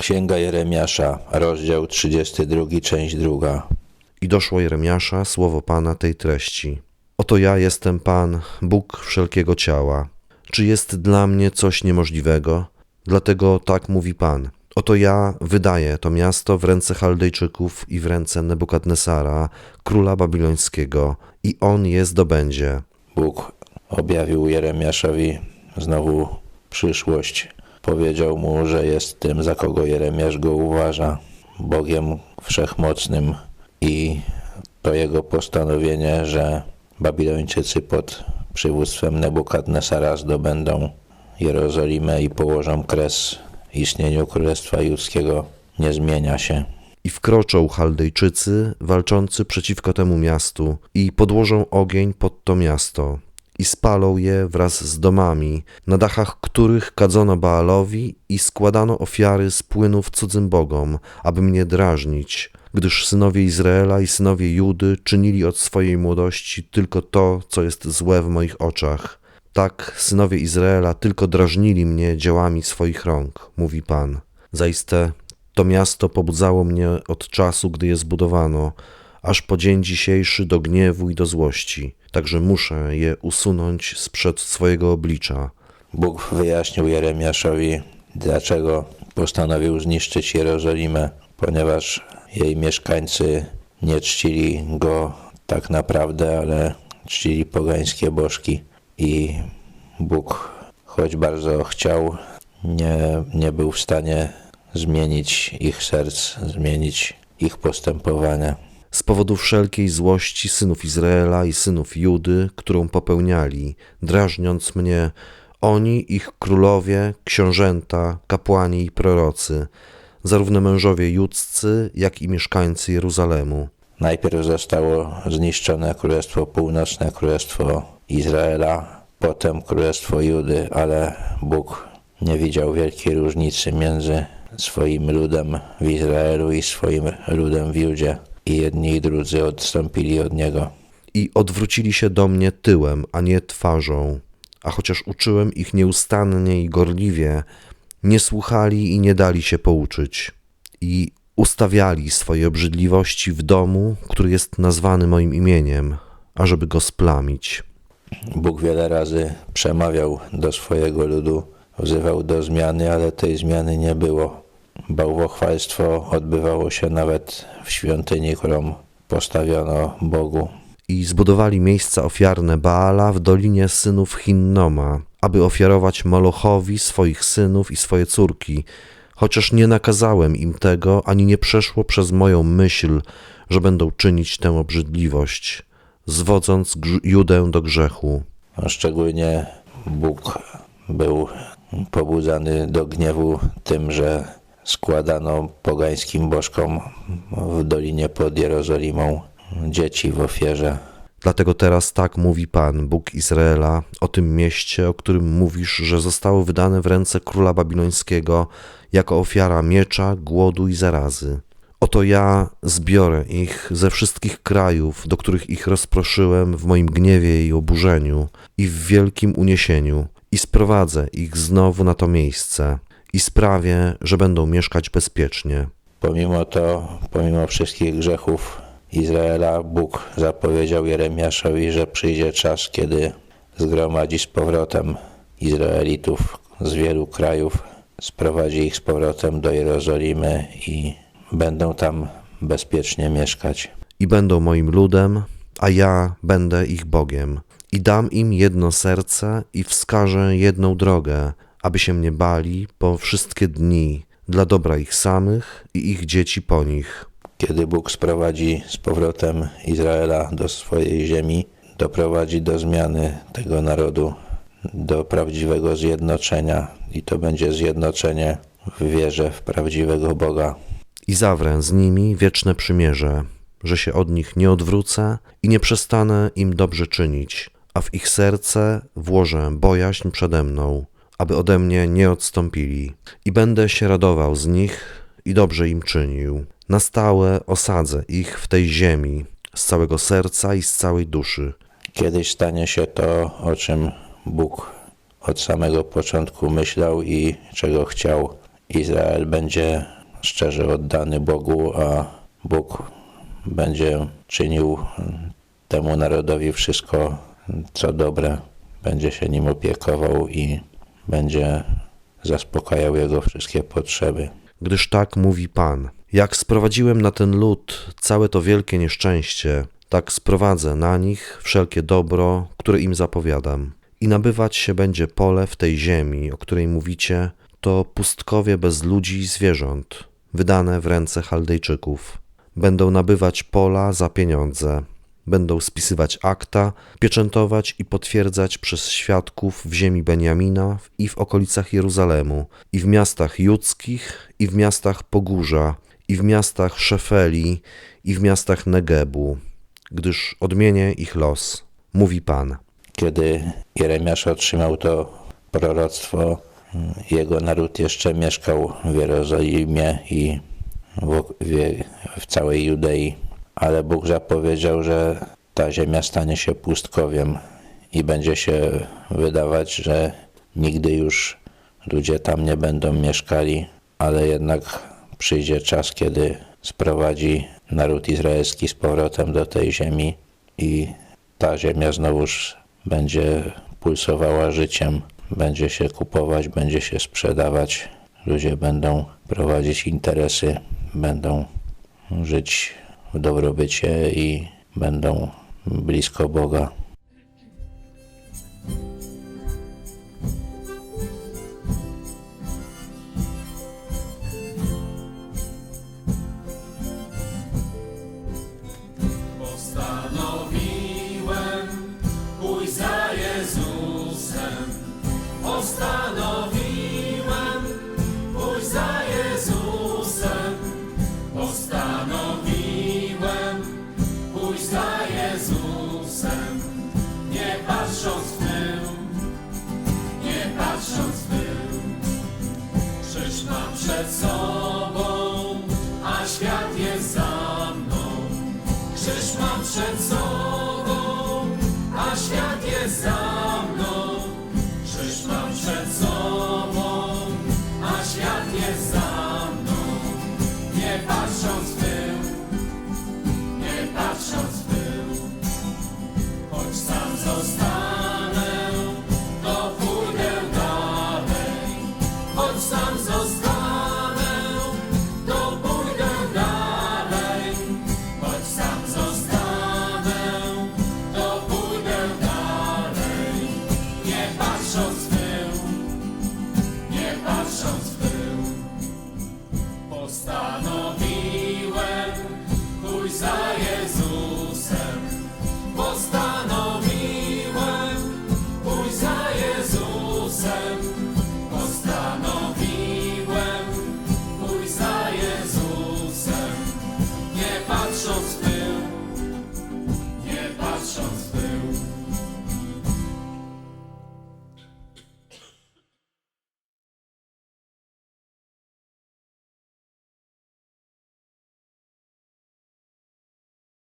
Księga Jeremiasza, rozdział 32, część druga. I doszło Jeremiasza słowo Pana tej treści. Oto ja jestem Pan, Bóg wszelkiego ciała. Czy jest dla mnie coś niemożliwego? Dlatego tak mówi Pan. Oto ja wydaję to miasto w ręce Chaldejczyków i w ręce Nebukadnesara, króla babilońskiego, i on je zdobędzie. Bóg objawił Jeremiaszowi znowu przyszłość. Powiedział mu, że jest tym, za kogo Jeremiasz go uważa, Bogiem wszechmocnym i to jego postanowienie, że Babilończycy pod przywództwem Nebukadnesara zdobędą Jerozolimę i położą kres istnieniu Królestwa Judzkiego, nie zmienia się. I wkroczą Chaldejczycy, walczący przeciwko temu miastu, i podłożą ogień pod to miasto, i spalą je wraz z domami, na dachach których kadzono Baalowi i składano ofiary z płynów cudzym bogom, aby mnie drażnić, gdyż synowie Izraela i synowie Judy czynili od swojej młodości tylko to, co jest złe w moich oczach. Tak synowie Izraela tylko drażnili mnie dziełami swoich rąk, mówi Pan. Zaiste to miasto pobudzało mnie od czasu, gdy je zbudowano, aż po dzień dzisiejszy do gniewu i do złości. Także muszę je usunąć sprzed swojego oblicza. Bóg wyjaśnił Jeremiaszowi, dlaczego postanowił zniszczyć Jerozolimę, ponieważ jej mieszkańcy nie czcili go tak naprawdę, ale czcili pogańskie bożki. I Bóg, choć bardzo chciał, nie, nie był w stanie zmienić ich serc, zmienić ich postępowania. Z powodu wszelkiej złości synów Izraela i synów Judy, którą popełniali, drażniąc mnie, oni, ich królowie, książęta, kapłani i prorocy, zarówno mężowie judzcy, jak i mieszkańcy Jeruzalemu. Najpierw zostało zniszczone Królestwo Północne, Królestwo Izraela, potem Królestwo Judy, ale Bóg nie widział wielkiej różnicy między swoim ludem w Izraelu i swoim ludem w Judzie. I jedni i drudzy odstąpili od Niego. I odwrócili się do mnie tyłem, a nie twarzą. A chociaż uczyłem ich nieustannie i gorliwie, nie słuchali i nie dali się pouczyć. I ustawiali swoje obrzydliwości w domu, który jest nazwany moim imieniem, ażeby go splamić. Bóg wiele razy przemawiał do swojego ludu, wzywał do zmiany, ale tej zmiany nie było. Bałwochwalstwo odbywało się nawet w świątyni, którą postawiono Bogu. I zbudowali miejsca ofiarne Baala w dolinie synów Hinnoma, aby ofiarować Molochowi swoich synów i swoje córki, chociaż nie nakazałem im tego, ani nie przeszło przez moją myśl, że będą czynić tę obrzydliwość, zwodząc Judę do grzechu. Szczególnie Bóg był pobudzany do gniewu tym, że składano pogańskim bożkom w dolinie pod Jerozolimą dzieci w ofierze. Dlatego teraz tak mówi Pan, Bóg Izraela, o tym mieście, o którym mówisz, że zostało wydane w ręce króla babilońskiego jako ofiara miecza, głodu i zarazy. Oto ja zbiorę ich ze wszystkich krajów, do których ich rozproszyłem w moim gniewie i oburzeniu i w wielkim uniesieniu, i sprowadzę ich znowu na to miejsce i sprawię, że będą mieszkać bezpiecznie. Pomimo to, pomimo wszystkich grzechów Izraela, Bóg zapowiedział Jeremiaszowi, że przyjdzie czas, kiedy zgromadzi z powrotem Izraelitów z wielu krajów, sprowadzi ich z powrotem do Jerozolimy i będą tam bezpiecznie mieszkać. i będą moim ludem, a ja będę ich Bogiem. I dam im jedno serce i wskażę jedną drogę, aby się mnie bali po wszystkie dni, dla dobra ich samych i ich dzieci po nich. Kiedy Bóg sprowadzi z powrotem Izraela do swojej ziemi, doprowadzi do zmiany tego narodu, do prawdziwego zjednoczenia i to będzie zjednoczenie w wierze w prawdziwego Boga. I zawrę z nimi wieczne przymierze, że się od nich nie odwrócę i nie przestanę im dobrze czynić, a w ich serce włożę bojaźń przede mną, aby ode mnie nie odstąpili. I będę się radował z nich i dobrze im czynił. Na stałe osadzę ich w tej ziemi, z całego serca i z całej duszy. Kiedyś stanie się to, o czym Bóg od samego początku myślał i czego chciał. Izrael będzie szczerze oddany Bogu, a Bóg będzie czynił temu narodowi wszystko, co dobre, będzie się nim opiekował i będzie zaspokajał jego wszystkie potrzeby. Gdyż tak mówi Pan: Jak sprowadziłem na ten lud całe to wielkie nieszczęście, tak sprowadzę na nich wszelkie dobro, które im zapowiadam. I nabywać się będzie pole w tej ziemi, o której mówicie, to pustkowie bez ludzi i zwierząt, wydane w ręce Chaldejczyków. Będą nabywać pola za pieniądze, będą spisywać akta, pieczętować i potwierdzać przez świadków w ziemi Beniamina i w okolicach Jeruzalemu, i w miastach judzkich, i w miastach Pogórza, i w miastach Szefeli, i w miastach Negebu, gdyż odmienię ich los, mówi Pan. Kiedy Jeremiasz otrzymał to proroctwo, jego naród jeszcze mieszkał w Jerozolimie i w, w, w całej Judei, ale Bóg zapowiedział, że ta ziemia stanie się pustkowiem i będzie się wydawać, że nigdy już ludzie tam nie będą mieszkali, ale jednak przyjdzie czas, kiedy sprowadzi naród izraelski z powrotem do tej ziemi i ta ziemia znowuż będzie pulsowała życiem, będzie się kupować, będzie się sprzedawać, ludzie będą prowadzić interesy, będą żyć w dobrobycie i będą blisko Boga. Przed sobą,